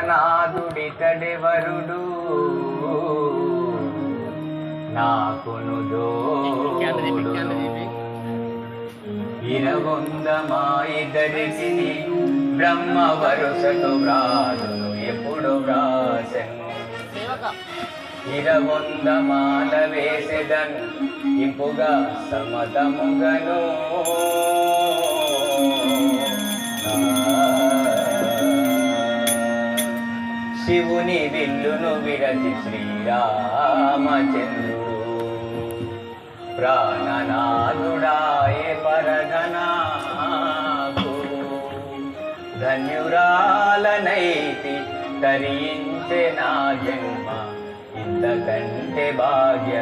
నాదుడితడెవరుడు నాకును జోడు ఇరవొందమాయిదరికి బ్రహ్మ వరుసతో వ్రాదును ఎప్పుడు వ్రాసెను. ఇరవొందమాల వేసెదన్ ఇంపుగా సమతముగను. శివుని విల్లును విరచి శ్రీరామచంద్రుడు. ప్రాణనాథుడాయ పరగనాకు ధన్యురాలనైతి తరించే నా జన్మ ఇంతకంటే భాగ్య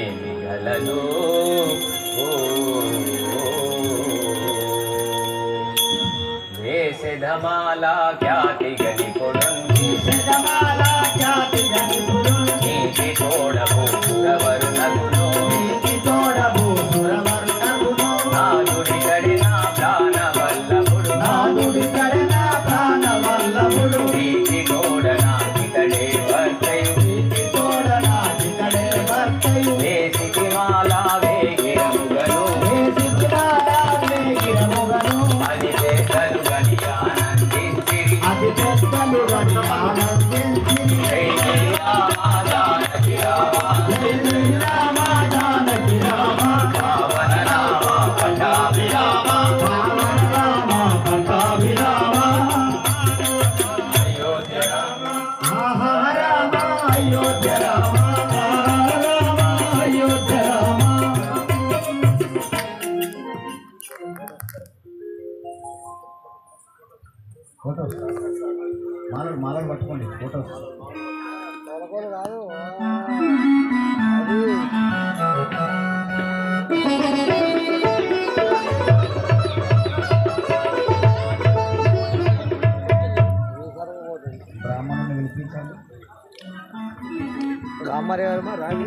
ఏమి గలదు? ఖ్యాతి వేసెధమాల ఖ్యాతి జనులు కొడుంది నీటి ఫోటోస్ మాలలు మాలలు పట్టుకోండి ఫోటోస్ బ్రాహ్మణుని పిలిపించండి. రామారావు రాగి